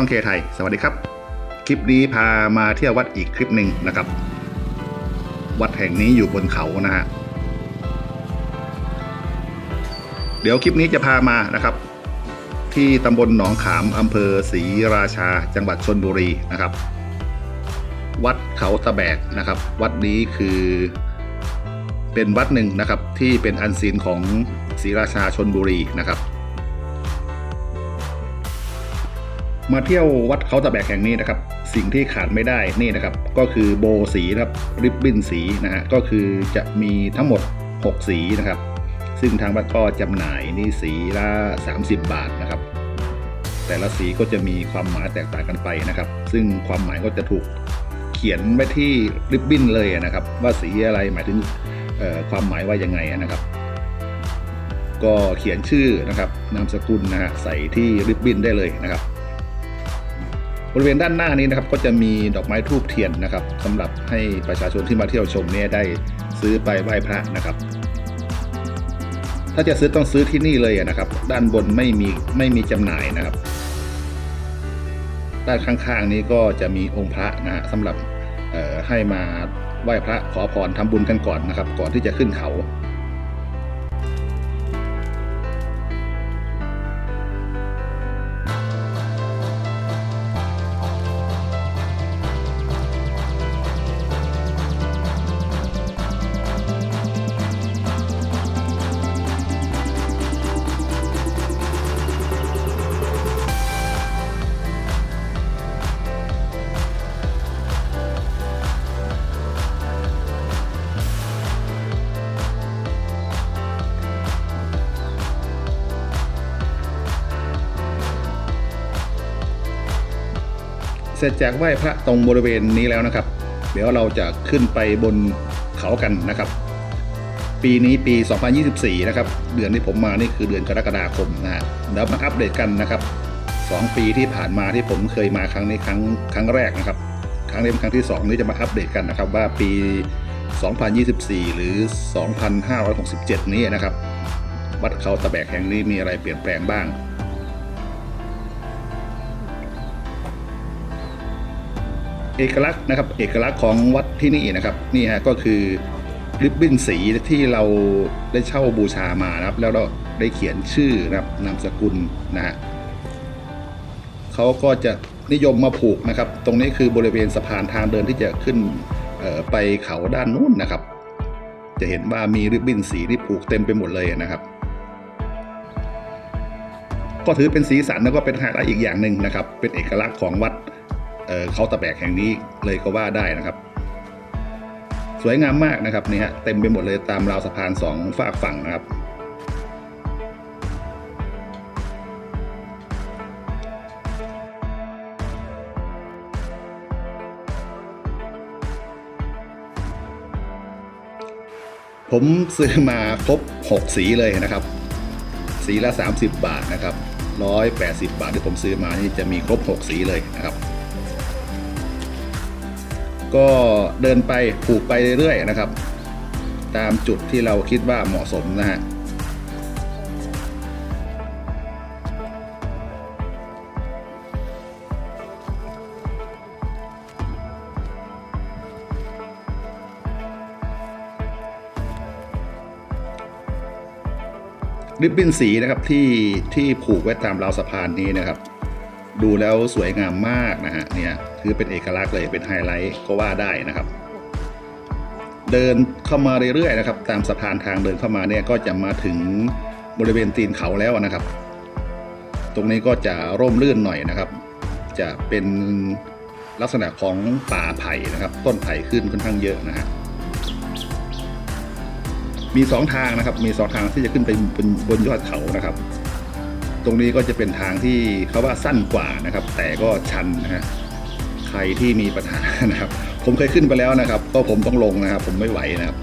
ช่องเคไทย สวัสดีครับ คลิปนี้พามาเที่ยววัดอีกคลิปหนึ่งนะครับ วัดแห่งนี้อยู่บนเขานะฮะ เดี๋ยวคลิปนี้จะพามานะครับ ที่ตำบลหนองขามอำเภอศรีราชา จังหวัดชนบุรีนะครับ วัดเขาตะแบกนะครับ วัดนี้คือเป็นวัดหนึ่งนะครับที่เป็นอันซีนของศรีราชาชนบุรีนะครับ มาเที่ยววัดเขาตะแบกแห่งนี้นะครับ สิ่งที่ขาดไม่ได้นี่นะครับ ก็คือโบสีครับริบบิ้นสีนะฮะก็คือจะมีทั้งหมด 6 สีนะครับ ซึ่งทางวัดก็จำหน่ายนี่สีละ 30 บาทนะครับ แต่ละสีก็จะมีความหมายแตกต่างกันไปนะครับ ซึ่งความหมายก็จะถูกเขียนไว้ที่ริบบิ้นเลยนะครับ ว่าสีอะไรหมายถึงความหมายว่ายังไงนะครับ ก็เขียนชื่อนะครับนามสกุลนะฮะใส่ที่ริบบิ้นได้เลยนะครับ บริเวณด้านหน้านี้นะครับก็จะมีดอกไม้ทูบเทียนนะครับสำหรับให้ประชาชนที่มาเที่ยวชมเนี่ยได้ซื้อไปไหว้พระนะครับ ถ้าจะซื้อต้องซื้อที่นี่เลยอะนะครับ ด้านบนไม่มีไม่มีจำหน่ายนะครับ ด้านข้างๆนี้ก็จะมีองค์พระนะฮะสำหรับให้มาไหว้พระขอพรทำบุญกันก่อนนะครับ ก่อนที่จะขึ้นเขา เสร็จจากไหว้พระตรงบริเวณนี้แล้วนะครับ เดี๋ยวเราจะขึ้นไปบนเขากันนะครับ ปีนี้ปี 2024 นะครับ เดือนที่ผมมานี่คือเดือนกรกฎาคมนะฮะเดี๋ยวมาอัปเดตกันนะครับ 2 ปีที่ผ่านมาที่ผมเคยมาครั้งนี้ครั้งครั้งแรกนะครับ ครั้งนี้เป็นครั้งที่ 2 นี้จะมาอัปเดตกันนะครับ ว่าปี 2024 หรือ 2567 นี้นะครับ วัดเขาตะแบกแห่งนี้มีอะไรเปลี่ยนแปลงบ้าง เอกลักษณ์นะครับเอกลักษณ์ของวัดที่นี่นะครับนี่ฮะก็คือริบบิ้นสีที่เราได้เช่าบูชามานะครับ แล้วเราได้เขียนชื่อนะครับนามสกุลนะฮะเขาก็จะนิยมมาผูกนะครับ ตรงนี้คือบริเวณสะพานทางเดินที่จะขึ้นไปเขาด้านนู้นนะครับ จะเห็นว่ามีริบบิ้นสีที่ผูกเต็มไปหมดเลยนะครับ ก็ถือเป็นสีสันแล้วก็เป็นไฮไลท์อีกอย่างหนึ่งนะครับ เป็นเอกลักษณ์ของวัด เขาตะแบกแห่งนี้เลยก็ว่าได้นะครับ สวยงามมากนะครับนี่ฮะเต็มไปหมดเลยตามราวสะพานสองฝากฝั่งนะครับผมซื้อมาครบ 6 สีเลยนะครับ สีละ 30 บาทนะครับ 180 บาทที่ผมซื้อมานี่จะมีครบ 6 สีเลยนะครับ ก็เดินไปผูกไปเรื่อยๆนะครับ ตามจุดที่เราคิดว่าเหมาะสมนะฮะริบบิ้นสีนะครับที่ที่ผูกไว้ตามราวสะพานนี้นะครับ ดูแล้วสวยงามมากนะฮะเนี่ยคือเป็นเอกลักษณ์เลยเป็นไฮไลท์ก็ว่าได้นะครับ เดินเข้ามาเรื่อยๆนะครับ ตามสะพานทางเดินเข้ามาเนี่ยก็จะมาถึงบริเวณตีนเขาแล้วนะครับ ตรงนี้ก็จะร่มรื่นหน่อยนะครับ จะเป็นลักษณะของป่าไผ่นะครับ ต้นไผ่ขึ้นค่อนข้างเยอะนะฮะมีสองทางนะครับ มีสองทางที่จะขึ้นไปบนบนยอดเขานะครับ ตรงนี้ก็จะเป็นทางที่เขาว่าสั้นกว่านะครับ แต่ก็ชันนะฮะใครที่มีปัญหานะครับ ผมเคยขึ้นไปแล้วนะครับ ก็ผมต้องลงนะครับ ผมไม่ไหวนะครับ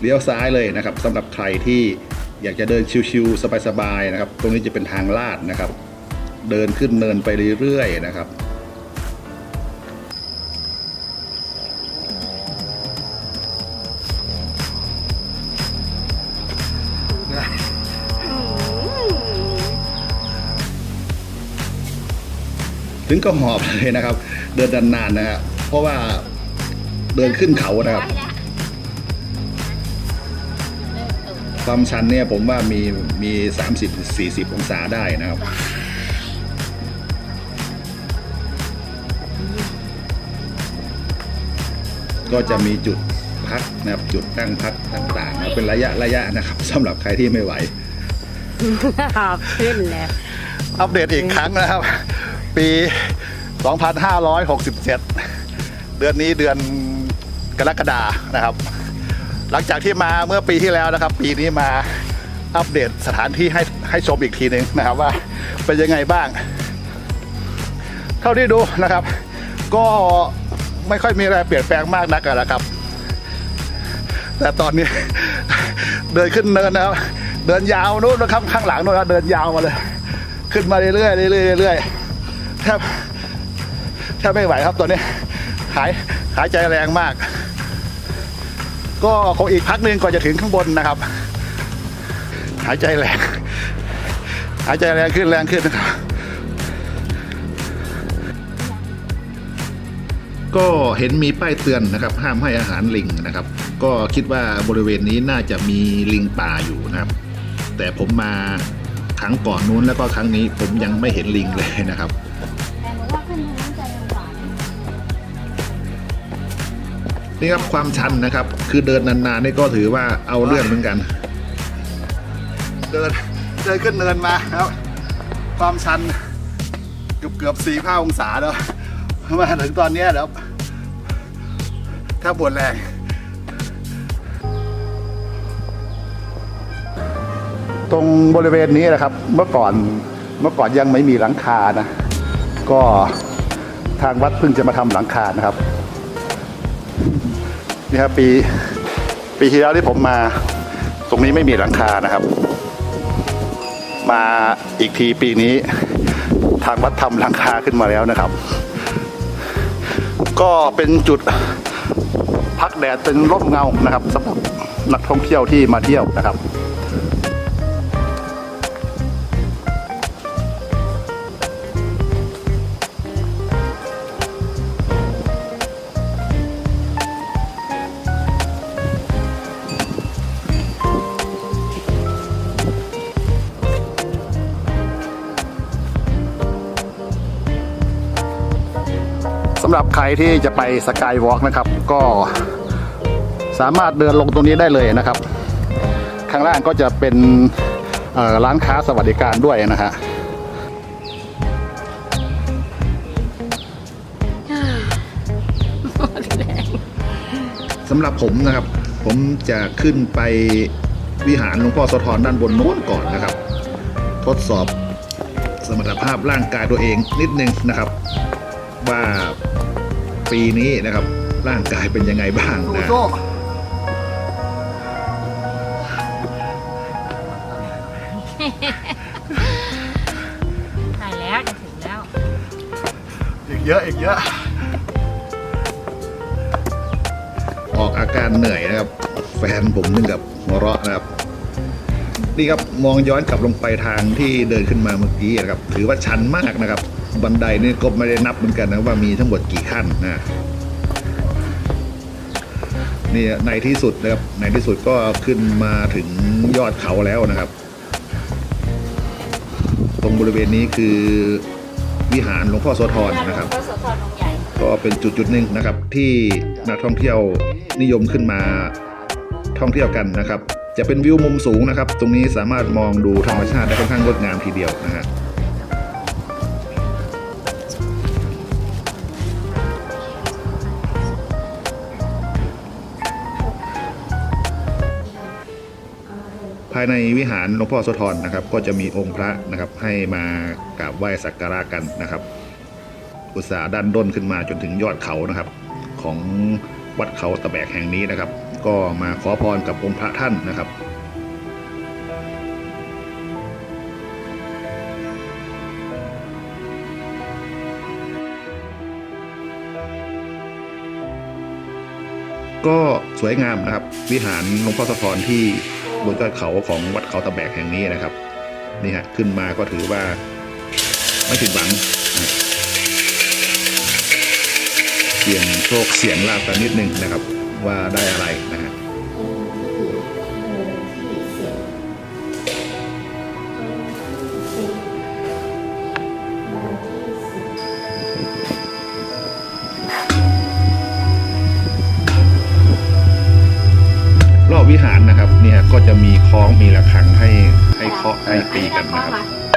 เลี้ยวซ้ายเลยนะครับสำหรับใครที่อยากจะเดินชิวๆสบายๆนะครับ ตรงนี้จะเป็นทางลาดนะครับ เดินขึ้นเนินไปเรื่อยๆนะครับ ถึงก็หอบเลยนะครับ เดินนานๆนะฮะเพราะว่าเดินขึ้นเขานะครับ ความชันเนี่ยผมว่ามีมี30 40 องศาได้นะครับก็จะมีจุดพักนะครับจุดนั่งพักต่างๆนะเป็นระยะระยะนะครับสำหรับใครที่ไม่ไหวหอบขึ้นแล้วอัปเดตอีกครั้งนะครับ ปี 2567 เดือนนี้เดือนกรกฎานะครับ หลังจากที่มาเมื่อปีที่แล้วนะครับ ปีนี้มาอัปเดตสถานที่ให้ให้ชมอีกทีหนึ่งนะครับว่าเป็นยังไงบ้าง เท่าที่ดูนะครับ ก็ไม่ค่อยมีอะไรเปลี่ยนแปลงมากนักนะครับ แต่ตอนนี้เดินขึ้นเนินนะครับ เดินยาวนู้นนะครับข้างหลังนู้นเดินยาวมาเลย ขึ้นมาเรื่อยๆเรื่อยๆเรื่อยๆ บแทบไม่ไหวครับตอนนี้หายหายใจแรงมาก ก็คงอีกพักหนึ่งก่อนจะถึงข้างบนนะครับ หายใจแรง หายใจแรงขึ้นแรงขึ้นนะครับ ก็เห็นมีป้ายเตือนนะครับ ห้ามให้อาหารลิงนะครับ ก็คิดว่าบริเวณนี้น่าจะมีลิงป่าอยู่นะครับ แต่ผมมาครั้งก่อนนู้นแล้วก็ครั้งนี้ผมยังไม่เห็นลิงเลยนะครับ นี่ครับความชันนะครับ คือเดินนานๆนี่ก็ถือว่าเอาเรื่องเหมือนกัน เดินเดินขึ้นเนินมาครับ ความชันเกือบเกือบสี่ห้าองศาแล้วมาถึงตอนนี้แล้วถ้าปวดแรงตรงบริเวณนี้นะครับ เมื่อก่อนเมื่อก่อนยังไม่มีหลังคานะ ก็ทางวัดเพิ่งจะมาทำหลังคานะครับ นี่ครับปีปีที่แล้วที่ผมมา ตรงนี้ไม่มีหลังคานะครับ มาอีกทีปีนี้ ทางวัดทำหลังคาขึ้นมาแล้วนะครับ ก็เป็นจุดพักแดดเป็นร่มเงานะครับสำหรับนักท่องเที่ยวที่มาเที่ยวนะครับำหรับใครที่จะไปสกายวอล์กนะครับ ก็สามารถเดินลงตรงนี้ได้เลยนะครับ ข้างล่างก็จะเป็นร้านค้าสวัสดิการด้วยนะฮะสำหรับผมนะครับ ผมจะขึ้นไปวิหารหลวงพ่อโสธรด้านบนโน้นก่อนนะครับ ทดสอบสมรรถภาพร่างกายตัวเองนิดนึงนะครับ ว่า ปีนี้นะครับ ร่างกายเป็นยังไงบ้างนะถ่ายแล้วจะถึงแล้ว อีกเยอะอีกเยอะ ออกอาการเหนื่อยนะครับ แฟนผมนึงกับหัวเราะนะครับนี่ครับมองย้อนกลับลงไปทางที่เดินขึ้นมาเมื่อกี้นะครับ ถือว่าชันมากนะครับ บันไดนี่ก็ไม่ได้นับเหมือนกันนะว่ามีทั้งหมดกี่ขั้นนะนี่ในที่สุดนะครับในที่สุดก็ขึ้นมาถึงยอดเขาแล้วนะครับ ตรงบริเวณนี้คือวิหารหลวงพ่อโสธรนะครับ ก็สะท้อนองค์ใหญ่ก็เป็นจุดจุดหนึ่งนะครับ ที่นักท่องเที่ยวนิยมขึ้นมาท่องเที่ยวกันนะครับ จะเป็นวิวมุมสูงนะครับ ตรงนี้สามารถมองดูธรรมชาติได้ค่อนข้างงดงามทีเดียวนะฮะายในวิหารหลวงพ่อโสธรนะครับ ก็จะมีองค์พระนะครับให้มากราบไหว้สักการะกันนะครับ อุตสาห์ดันด้นขึ้นมาจนถึงยอดเขานะครับ ของวัดเขาตะแบกแห่งนี้นะครับ ก็มาขอพรกับองค์พระท่านนะครับก็สวยงามนะครับ วิหารหลวงพ่อสะทรที่ บนยอดเขาของวัดเขาตะแบกแห่งนี้นะครับ นี่ฮะขึ้นมาก็ถือว่าไม่ผิดหวังเสี่ยงโชคเสี่ยงลาบกันนิดนึงนะครับว่าได้อะไรนะ เนี่ยก็จะมีคล้องมีระฆังให้ให้เคาะให้ตีกันนะครับ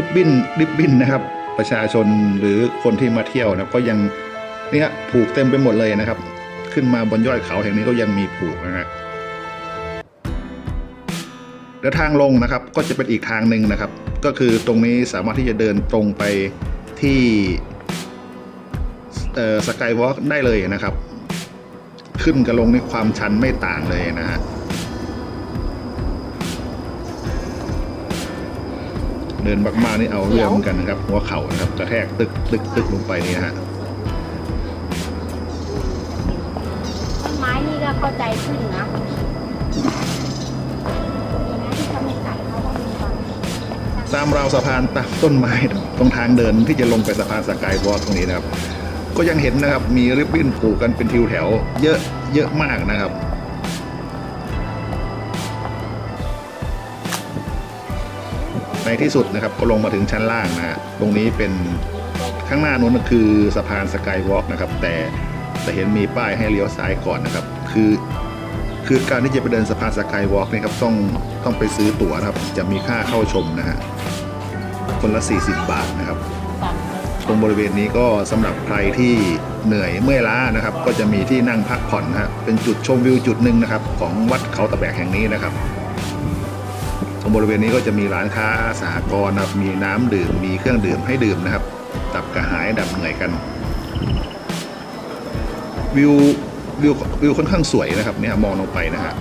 ริบบิ้นริบบิ้นนะครับ ประชาชนหรือคนที่มาเที่ยวนะก็ยังเนี่ยผูกเต็มไปหมดเลยนะครับ ขึ้นมาบนยอดเขาแห่งนี้ก็ยังมีผูกนะฮะแล้วทางลงนะครับก็จะเป็นอีกทางหนึ่งนะครับ ก็คือตรงนี้สามารถที่จะเดินตรงไปที่สกายวอล์กได้เลยนะครับ ขึ้นกับลงในความชันไม่ต่างเลยนะฮะ ดินมากๆนี่เอาเรื่องเหมือนกันนะครับ หัวเข่านะครับกระแทกตึกตึกตึกลงไปนี่ฮะต้นไม้นี่ก็เข้าใจขึ้นนะดีนะที่เขาไม่กัดเขาก็มีความตามราวสะพานตามต้นไม้ตรงทางเดินที่จะลงไปสะพานสกายวอล์กตรงนี้นะครับ ก็ยังเห็นนะครับมีริบบิ้นผูกกันเป็นทิวแถว เยอะเยอะมากนะครับ ในที่สุดนะครับก็ลงมาถึงชั้นล่างนะฮะตรงนี้เป็นข้างหน้านู้นคือสะพานสกายวอล์กนะครับ แต่แต่เห็นมีป้ายให้เลี้ยวซ้ายก่อนนะครับ คือคือการที่จะไปเดินสะพานสกายวอล์กนี่ครับต้องต้องไปซื้อตั๋วนะครับ จะมีค่าเข้าชมนะฮะคนละ 40 บาทนะครับ ตรงบริเวณนี้ก็สำหรับใครที่เหนื่อยเมื่อยล้านะครับ ก็จะมีที่นั่งพักผ่อนนะฮะเป็นจุดชมวิวจุดหนึ่งนะครับ ของวัดเขาตะแบกแห่งนี้นะครับ บริเวณนี้ก็จะมีร้านค้าสหกรณ์นะครับมีน้ำดื่มมีเครื่องดื่มให้ดื่มนะครับดับกระหายดับเหนื่อยกัน วิววิววิวค่อนข้างสวยนะครับเนี่ยมองลงไปนะฮะ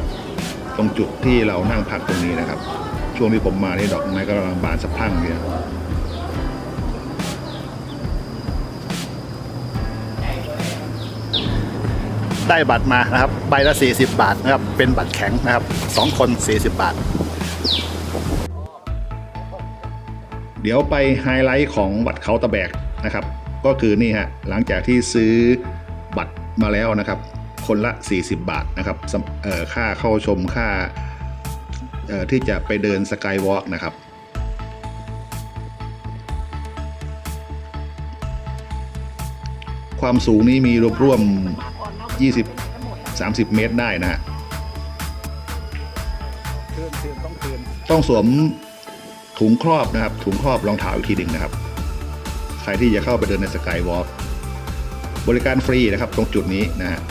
ตรงจุดที่เรานั่งพักตรงนี้นะครับ ช่วงที่ผมมานี่ดอกไม้ก็กำลังบานสะพั่งเนี่ยได้บัตรมานะครับ ใบละ 40 บาทนะครับ เป็นบัตรแข็งนะครับสองคน 40 บาท ดี๋ยวไปไฮไลท์ของบัตรเขาตะแบกนะครับ ก็คือนี่ฮะหลังจากที่ซื้อบัตรมาแล้วนะครับ คนละ 40 บาทนะครับเอ่อค่าเข้าชมค่าเอ่อที่จะไปเดินสกายวอล์กนะครับความสูงนี้มีรวมร่วม 20 30 เมตรได้นะฮะต้องสวม ถุงครอบนะครับ ถุงครอบรองเท้าอีกทีหนึ่งนะครับ ใครที่จะเข้าไปเดินในสกายวอล์กบริการฟรีนะครับ ตรงจุดนี้นะฮะ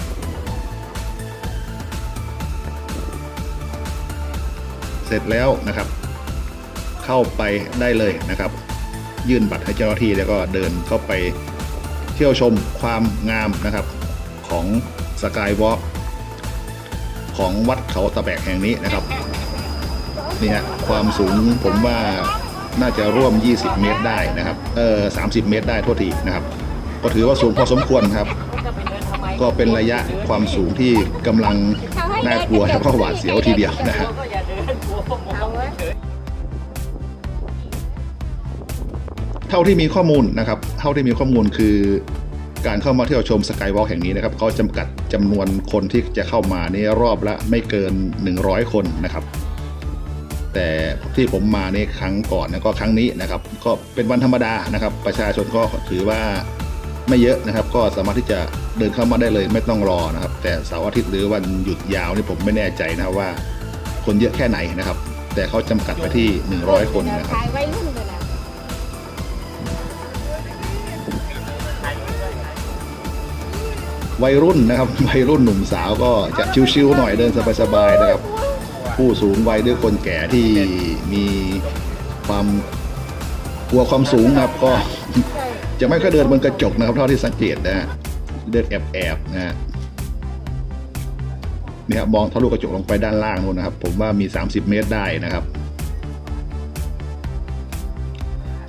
เสร็จแล้วนะครับ เข้าไปได้เลยนะครับ ยื่นบัตรให้เจ้าหน้าที่แล้วก็เดินเข้าไปเที่ยวชมความงามนะครับของสกายวอล์กของวัดเขาตะแบกแห่งนี้นะครับ นี่ฮะความสูงผมว่าน่าจะร่วม 20 เมตรได้นะครับ เออ30 เมตรได้โทษทีนะครับ ก็ถือว่าสูงพอสมควรครับ ก็เป็นระยะความสูงที่กำลังน่ากลัวแล้วก็หวาดเสียวทีเดียวนะฮะเอาไว้เท่าที่มีข้อมูลนะครับ เท่าที่มีข้อมูลคือการเข้ามาเที่ยวชมสกายวอล์กแห่งนี้นะครับเขาจำกัดจำนวนคนที่จะเข้ามานี่รอบละไม่เกิน 100 คนนะครับ แต่ที่ผมมาในครั้งก่อนนะก็ครั้งนี้นะครับ ก็เป็นวันธรรมดานะครับ ประชาชนก็ถือว่าไม่เยอะนะครับ ก็สามารถที่จะเดินเข้ามาได้เลยไม่ต้องรอนะครับ แต่เสาร์อาทิตย์หรือวันหยุดยาวนี่ผมไม่แน่ใจนะครับว่า คนเยอะแค่ไหนนะครับ แต่เขาจำกัดไว้ที่ 100 คนนะครับขายไว้รุ่นเลยนะวัยรุ่นนะครับวัยรุ่นหนุ่มสาวก็จะชิวๆหน่อยเดินสบายๆนะครับ ผู้สูงวัยด้วยคนแก่ที่มีความกลัวความสูงนะครับก็จะไม่ค่อยเดินบนกระจกนะครับเท่าที่สังเกตนะฮะเดินแอบๆนะฮะเนี่ยมองทะลุกระจกลงไปด้านล่างนู่นนะครับ ผมว่ามี 30 เมตรได้นะครับ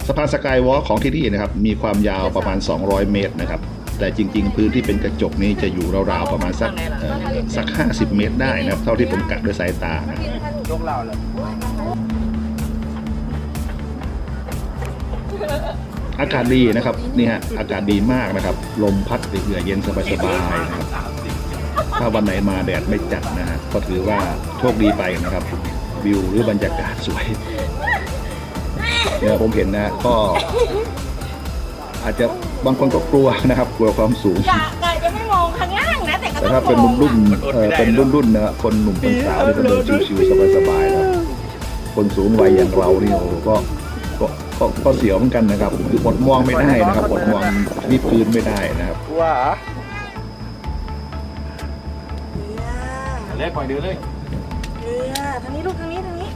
สะพานสกายวอล์ของที่นี่นะครับ มีความยาวประมาณ 200 เมตรนะครับ แต่จริง ๆ พื้นที่เป็นกระจกนี้จะอยู่ราวๆประมาณสักเอ่อสัก 50 เมตรได้นะครับ เท่าที่ผมกะด้วยสายตานะ ยกเราเลยอากาศดีนะครับนี่ฮะอากาศดีมากนะครับ ลมพัดเอื่อยเย็นสบายๆนะครับถ้าวันไหนมาแดดไม่จัดนะฮะก็ถือว่าโชคดีไปนะครับ วิวหรือบรรยากาศสวยเนี่ยผมเห็นนะก็ อาจจะบางคนก็กลัวนะครับ กลัวความสูงกะกะจะไม่มองข้างล่างนะ แต่ก็แต่ต้ถ้าองเป็นมองรุ่นๆเอ่อเป็นรุ่นๆนะครับคนหนุ่มคนสาวนี่ก็เดินชิวๆสบายๆนะครับคนสูงวัยอย่างเรานี่โอ้โหก็ก็ก็ก็เสียวเหมือนกันนะครับคืออดมองไม่ได้นะครับอดมองวิดพื้นไม่ได้นะครับ ว่าเล่นปล่อยเดือเลยเรือทางนี้ลูกทางนี้ทางนี้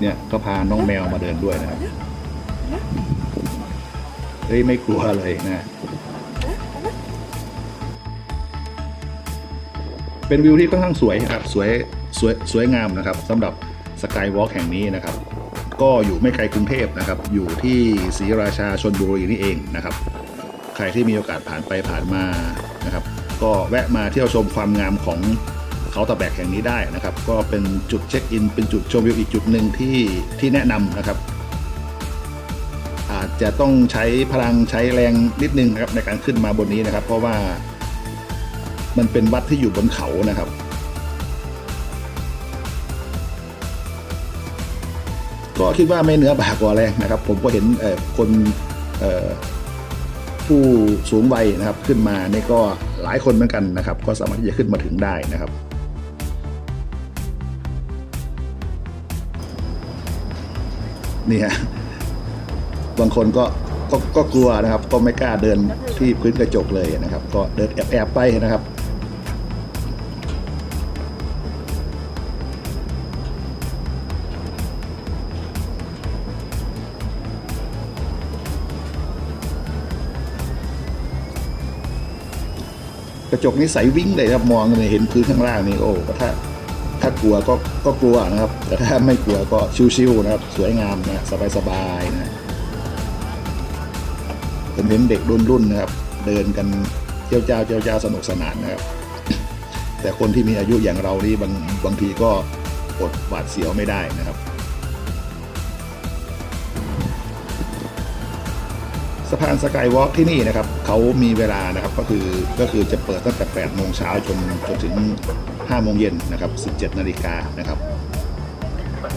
เนี่ยก็พาน้องแมวมาเดินด้วยนะครับ เฮ้ยไม่กลัวเลยนะเป็นวิวที่ค่อนข้างสวยครับสวยสวยสวยงามนะครับสำหรับสกายวอล์กแห่งนี้นะครับ ก็อยู่ไม่ไกลกรุงเทพนะครับ อยู่ที่ศรีราชาชนบุรีนี่เองนะครับ ใครที่มีโอกาสผ่านไปผ่านมานะครับ ก็แวะมาเที่ยวชมความงามของเขาตะแบกแห่งนี้ได้นะครับ ก็เป็นจุดเช็คอิน เป็นจุดชมวิวอีกจุดหนึ่งที่ที่แนะนำนะครับ จะต้องใช้พลังใช้แรงนิดนึงนะครับในการขึ้นมาบนนี้นะครับ เพราะว่ามันเป็นวัดที่อยู่บนเขานะครับ ก็คิดว่าไม่เหนือบากกว่าแรงนะครับ ผมก็เห็นคนผู้สูงวัยนะครับขึ้นมานี่ก็หลายคนเหมือนกันนะครับ ก็สามารถที่จะขึ้นมาถึงได้นะครับนี่ฮะ บางคนก็ก็ก็กลัวนะครับ ก็ไม่กล้าเดินที่พื้นกระจกเลยนะครับ ก็เดินแอบๆไปนะครับกระจกนี่ใสวิ่งเลยครับมองเลยเห็นพื้นข้างล่างนี่โอ้ถ้าถ้ากลัวก็ก็กลัวนะครับ แต่ถ้าไม่กลัวก็ชิวๆนะครับ สวยงามนะสบายๆนะ ผมเห็นเด็กรุ่นๆนะครับเดินกันเจ้าเจ้าเจ้าเจ้าสนุกสนานนะครับ แต่คนที่มีอายุอย่างเรานี่บางบางทีก็อดหวาดเสียวไม่ได้นะครับสะพานสกายวอล์กที่นี่นะครับเขามีเวลานะครับก็คือก็คือจะเปิดตั้งแต่8โมงเช้าจนจนถึง5โมงเย็นนะครับ17นาฬิกานะครับ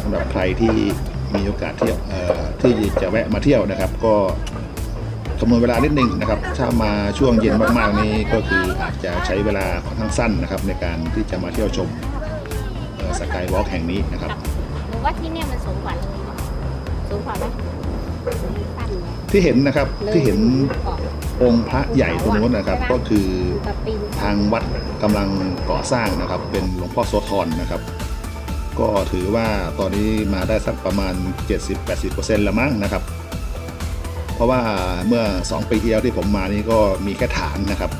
สำหรับใครที่มีโอกาสเที่ยวที่จะแวะมาเที่ยวนะครับ ก็ คำนวณเวลานิดนึงนะครับ ถ้ามาช่วงเย็นมากๆนี้ก็คืออาจจะใช้เวลาค่อนข้างสั้นนะครับในการที่จะมาเที่ยวชมสกายวอล์กแห่งนี้นะครับหรือว่าที่เนี่ยมันสูงกว่าเลยสูงกว่าไหมตั้นเนี่ยที่เห็นนะครับที่เห็นออกองค์พระใหญ่ตรงนู้นนะครับ ก็คือกับปีนทางวัดกำลังก่อสร้างนะครับ เป็นหลวงพ่อโสธรนะครับ ก็ถือว่าตอนนี้มาได้สักประมาณ 70-80%แล้วมั้งนะครับ เพราะว่าเมื่อ 2 ปีที่แล้วที่ผมมานี่ก็มีแค่ฐานนะครับ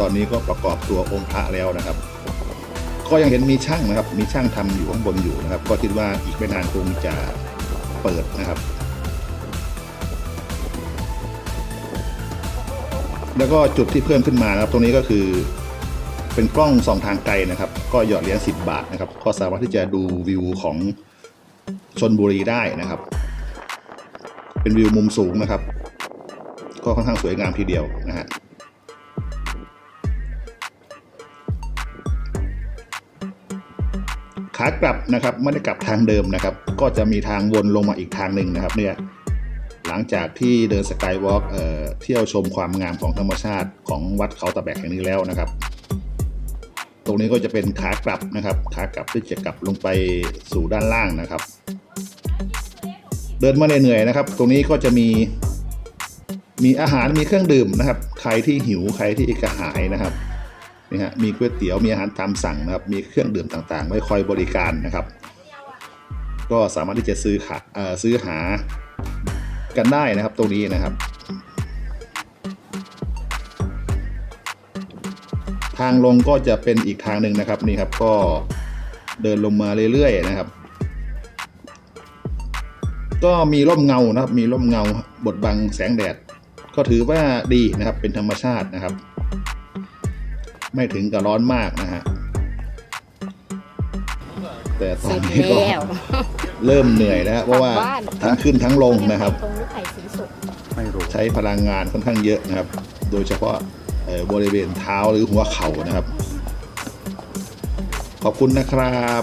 ตอนนี้ก็ประกอบตัวองค์พระแล้วนะครับ ก็ยังเห็นมีช่างนะครับ มีช่างทำอยู่ข้างบนอยู่นะครับ ก็คิดว่าอีกไม่นานคงจะเปิดนะครับ แล้วก็จุดที่เพิ่มขึ้นมานะครับตรงนี้ก็คือเป็นกล้องส่องทางไกลนะครับ ก็หยอดเหรียญ10 บาทนะครับ ก็สามารถที่จะดูวิวของชนบุรีได้นะครับ เป็นวิวมุมสูงนะครับ ก็ค่อนข้างสวยงามทีเดียวนะฮะขากลับนะครับไม่ได้กลับทางเดิมนะครับ ก็จะมีทางวนลงมาอีกทางหนึ่งนะครับเนี่ยหลังจากที่เดินสกายวอล์กเที่ยวชมความงามของธรรมชาติของวัดเขาตะแบกแห่งนี้แล้วนะครับ ตรงนี้ก็จะเป็นขากลับนะครับ ขากลับที่จะกลับลงไปสู่ด้านล่างนะครับ เดินมาเหนื่อยๆนะครับ ตรงนี้ก็จะมี มีอาหารมีเครื่องดื่มนะครับ ใครที่หิวใครที่กระหายนะครับนี่ฮะมีก๋วยเตี๋ยวมีอาหารตามสั่งนะครับ มีเครื่องดื่มต่างๆไว้คอยบริการนะครับ ก็สามารถที่จะซื้อขาเอ่อซื้อหากันได้นะครับ ตรงนี้นะครับ ทางลงก็จะเป็นอีกทางหนึ่งนะครับนี่ครับก็เดินลงมาเรื่อยๆนะครับ ก็มีร่มเงานะครับมีร่มเงาบดบังแสงแดด ก็ถือว่าดีนะครับเป็นธรรมชาตินะครับ ไม่ถึงกับร้อนมากนะฮะแต่ตเสอร็นจนี้ก็แล้วเริ่มเหนื่อยแล้วเพราะว่ากลับบ้านทั้งขึ้นทั้งลงนะครับตรงลูกไข่สีสุกไม่รู้ใช้พลังงานค่อนข้างเยอะนะครับ โดยเฉพาะเอ่อบริเวณเท้าหรือหัวเข่านะครับ ขอบคุณนะครับ